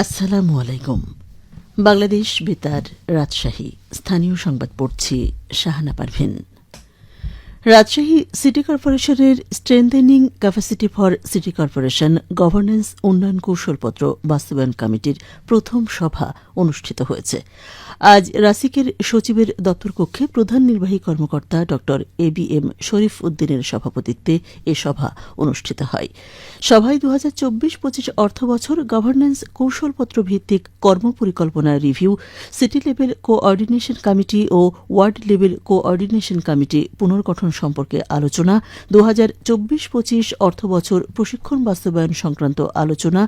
আসসালামু আলাইকুম। বাংলাদেশ বেতার রাজশাহী। স্থানীয় সংবাদ পড়ছি শাহানা পারভিন। রাজশাহী সিটি কর্পোরেশনের strengthening capacity for city corporation governance উন্নয়ন কৌশলপত্র বাস্তবায়ন কমিটির প্রথম সভা অনুষ্ঠিত হয়েছে। আজ রাসিকের সচিবের দপ্তর কক্ষে প্রধান নির্বাহী কর্মকর্তা ড এ বি এম শরীফ উদ্দিনের সভাপতিত্বে এ সভা অনুষ্ঠিত হয়। সভায় দু হাজার চব্বিশ পঁচিশ অর্থ বছর গভর্নেন্স কৌশলপত্র ভিত্তিক কর্মপরিকল্পনা review, city level coordination committee ও ওয়ার্ড লেভেল কোঅর্ডিনেশন কমিটি পুনর্গঠন সম্পর্কে আলোচনা দু হাজার চব্বিশ পঁচিশ অর্থ বছর প্রশিক্ষণ বাস্তবায়ন সংক্রান্ত আলোচনা,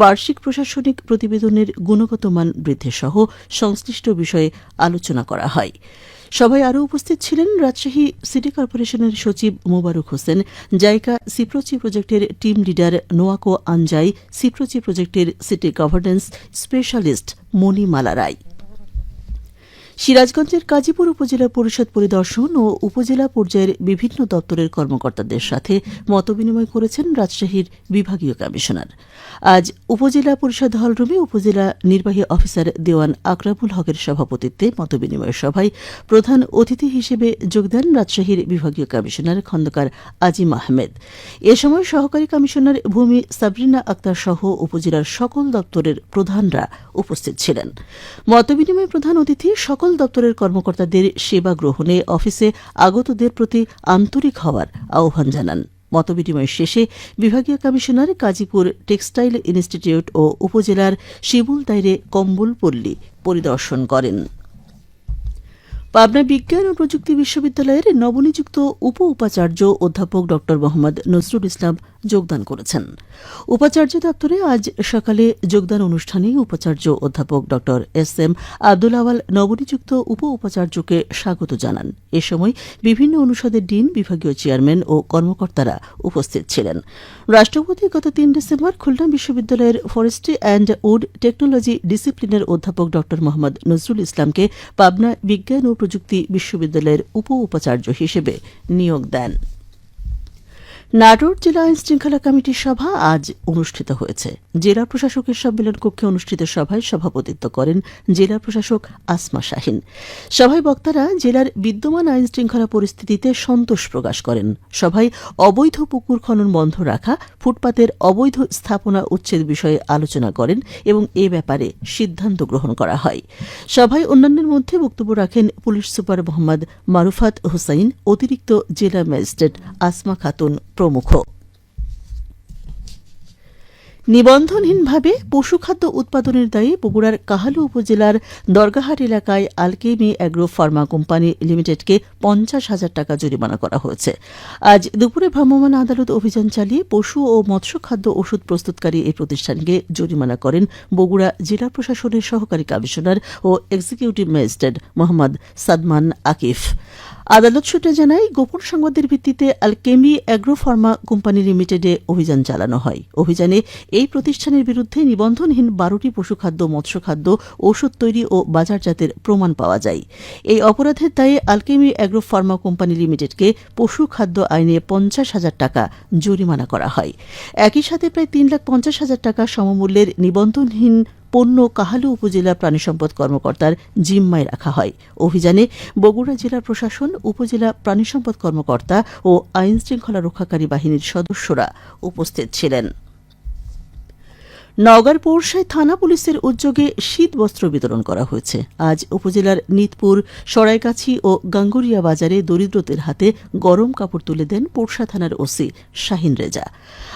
বার্ষিক প্রশাসনিক প্রতিবেদনের গুণগত মান সহ সংশ্লিষ্ট বিষয়ে আলোচনা করা হয়। সভায় আরও উপস্থিত ছিলেন রাজশাহী সিটি কর্পোরেশনের সচিব মোবারক হোসেন, জাইকা সিপ্রোচি প্রজেক্টের টিম লিডার নোয়াকো আঞ্জাই সিপ্রোচি প্রজেক্টের city governance specialist Monimala Roy. সিরাজগঞ্জের কাজীপুর উপজেলা পরিষদ পরিদর্শন ও উপজেলা পর্যায়ের বিভিন্ন দপ্তরের কর্মকর্তাদের সাথে মতবিনিময় করেছেন রাজশাহীর বিভাগীয় কমিশনার। আজ উপজেলা পরিষদ হলরুমে উপজেলা নির্বাহী অফিসার দেওয়ান আকরামুল হকের সভাপতিত্বে মতবিনিময় সভায় প্রধান অতিথি হিসেবে যোগ দেন রাজশাহীর বিভাগীয় কমিশনার খন্দকার আজিম আহমেদ। এ সময় সহকারী কমিশনার ভূমি সাবরিনা আক্তার সহ উপজেলার সকল দপ্তরের প্রধানরা উপস্থিত ছিলেন। মতবিনিময় প্রধান অতিথি দপ্তরের কর্মকর্তাদের সেবা গ্রহণে অফিসে আগতদের প্রতি আন্তরিক হওয়ার আহ্বান জানান। মতবিনিময় শেষে বিভাগীয় কমিশনার কাজীপুর টেক্সটাইল ইনস্টিটিউট ও উপজেলার শিবুল দাইরে কম্বলপল্লী পরিদর্শন করেন। পাবনা বিজ্ঞান ও প্রযুক্তি বিশ্ববিদ্যালয়ের নবনিযুক্ত উপ উপাচার্য অধ্যাপক ড. মোহাম্মদ নজরুল ইসলাম যোগদান করেছেন। উপাচার্য দপ্তরে আজ সকালে যোগদান অনুষ্ঠানে উপাচার্য অধ্যাপক ড. এস এম আব্দুল আওয়াল নবনিযুক্ত উপ উপাচার্যকে স্বাগত জানান। এ সময় বিভিন্ন অনুষদের ডিন, বিভাগীয় চেয়ারম্যান ও কর্মকর্তারা উপস্থিত ছিলেন। রাষ্ট্রপতি গত তিন ডিসেম্বর খুলনা বিশ্ববিদ্যালয়ের ফরেস্ট্রি অ্যান্ড উড টেকনোলজি ডিসিপ্লিনের অধ্যাপক ড. মোহাম্মদ নজরুল ইসলামকে পাবনা বিজ্ঞান ও প্রযুক্তি বিশ্ববিদ্যালয়ের উপ উপাচার্য হিসেবে নিয়োগ দেন। নাটোর জেলা আইন শৃঙ্খলা কমিটির সভা আজ অনুষ্ঠিত হয়েছে। জেলা প্রশাসকের সম্মেলন কক্ষে অনুষ্ঠিত সভায় সভাপতিত্ব করেন জেলা প্রশাসক আসমা শাহিন। সভায় বক্তারা জেলার বিদ্যমান আইন শৃঙ্খলা পরিস্থিতিতে সন্তোষ প্রকাশ করেন। সভায় অবৈধ পুকুর খনন বন্ধ রাখা, ফুটপাতের অবৈধ স্থাপনা উচ্ছেদ বিষয়ে আলোচনা করেন এবং এ ব্যাপারে সিদ্ধান্ত গ্রহণ করা হয়। সভায় অন্যান্যের মধ্যে বক্তব্য রাখেন পুলিশ সুপার মোহাম্মদ মারুফাত হুসাইন, অতিরিক্ত জেলা ম্যাজিস্ট্রেট আসমা খাতুন প্রমুখ। নিবন্ধনহীনভাবে পশুখাদ্য উৎপাদনের দায়ে বগুড়ার কাহালু উপজেলার দরগাহাট এলাকায় আলকেমি অ্যাগ্রো ফার্মা কোম্পানি লিমিটেডকে পঞ্চাশ হাজার টাকা জরিমানা করা হয়েছে। আজ দুপুরে ভ্রাম্যমাণ আদালত অভিযান চালিয়ে পশু ও মৎস্য খাদ্য ওষুধ প্রস্তুতকারী এই প্রতিষ্ঠানকে জরিমানা করেন বগুড়া জেলা প্রশাসনের সহকারী কমিশনার ও এক্সিকিউটিভ ম্যাজিস্ট্রেট মোহাম্মদ সাদমান আকিফ। আদালত সূত্রে জানায়, গোপন সংবাদের ভিত্তিতে আলকেমি অ্যাগ্রো ফার্মা কোম্পানি লিমিটেডে অভিযান চালানো হয়। অভিযানে এই প্রতিষ্ঠানের বিরুদ্ধে নিবন্ধনহীন বারোটি পশুখাদ্য, মৎস্যখাদ্য, ঔষধ তৈরি ও বাজারজাতের প্রমাণ পাওয়া যায়। এই অপরাধের দায়ে আলকেমি অ্যাগ্রো ফার্মা কোম্পানি লিমিটেডকে পশু খাদ্য আইনে পঞ্চাশ হাজার টাকা জরিমানা করা হয়। একই সাথে প্রায় তিন লাখ পঞ্চাশ হাজার টাকা সমমূল্যের নিবন্ধনহীন পণ্য কাহালু উপজেলা প্রাণীসম্পদ কর্মকর্তার জিম্মায় রাখা হয়। অভিযানে বগুড়া জেলা প্রশাসন, উপজেলা প্রাণীসম্পদ কর্মকর্তা ও আইন শৃঙ্খলা রক্ষাকারী বাহিনীর সদস্যরা উপস্থিত ছিলেন। নওগাঁর পৌরসায় থানা পুলিশের উদ্যোগে শীত বস্ত্র বিতরণ করা হয়েছে। আজ উপজেলার নিতপুর, সরাইগাছি ও গাঙ্গুরিয়া বাজারে দরিদ্রদের হাতে গরম কাপড় তুলে দেন পোরশা থানার ওসি শাহিন রেজা।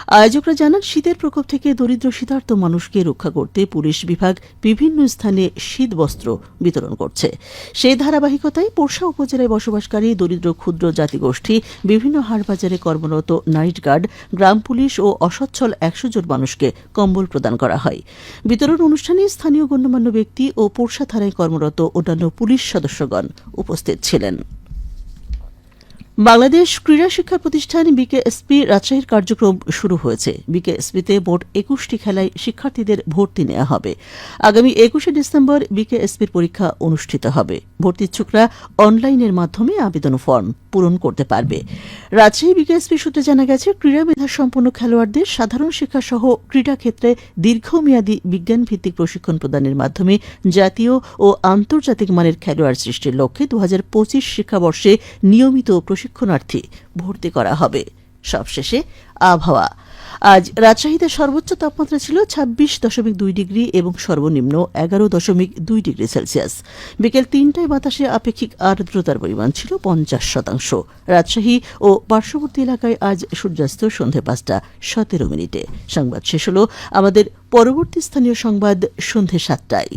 আয়োজকরা জানান, শীতের প্রকোপ থেকে দরিদ্র শীতার্থ মানুষকে রক্ষা করতে পুলিশ বিভাগ বিভিন্ন স্থানে শীত বস্ত্র বিতরণ করছে। সেই ধারাবাহিকতায় পোরশা উপজেলায় বসবাসকারী দরিদ্র ক্ষুদ্র জাতিগোষ্ঠী বিভিন্ন হাটবাজারে কর্মরত নাইট গার্ড, গ্রাম পুলিশ ও অসচ্ছল একশো জন মানুষকে কম্বল প্রদান করা হয়। বিতরণ অনুষ্ঠানে স্থানীয় গণ্যমান্য ব্যক্তি ও পোরশা থানায় কর্মরত অন্যান্য পুলিশ সদস্যগণ উপস্থিত ছিলেন। বাংলাদেশ ক্রীড়া শিক্ষা প্রতিষ্ঠান বিকেএসপি রাজশাহীর কার্যক্রম শুরু হয়েছে। বিকেএসপিতে মোট একুশটি খেলায় শিক্ষার্থীদের ভর্তি নেওয়া হবে। আগামী একুশে ডিসেম্বর বিকেএসপির পরীক্ষা অনুষ্ঠিত হবে। ভর্তি ইচ্ছুকরা অনলাইনের মাধ্যমে আবেদন ফর্ম পূরণ করতে পারবে। রাজশাহী বিকেএসপি সূত্রে জানা গেছে, ক্রীড়া মেধা সম্পন্ন খেলোয়াড়দের সাধারণ শিক্ষা সহ ক্রীড়া ক্ষেত্রে দীর্ঘমেয়াদী বিজ্ঞান ভিত্তিক প্রশিক্ষণ প্রদানের মাধ্যমে জাতীয় ও আন্তর্জাতিক মানের খেলোয়াড় সৃষ্টির লক্ষ্যে দু হাজার পঁচিশ শিক্ষাবর্ষে নিয়মিত প্রশিক্ষণার্থী ভর্তি করা হবে। সবশেষে, আবহাওয়া। আজ রাজশাহীতে সর্বোচ্চ তাপমাত্রা ছিল ছাব্বিশ দশমিক দুই ডিগ্রি এবং সর্বনিম্ন এগারো দশমিক দুই ডিগ্রি সেলসিয়াস। বিকেল তিনটায় বাতাসে আপেক্ষিক আর্দ্রতার পরিমাণ ছিল পঞ্চাশ শতাংশ। রাজশাহী ও পার্শ্ববর্তী এলাকায় আজ সূর্যাস্ত সন্ধে পাঁচটা সতেরো মিনিটে। সংবাদ শেষ হল আমাদের পরবর্তী স্থানীয় সংবাদ সন্ধে সাতটায়।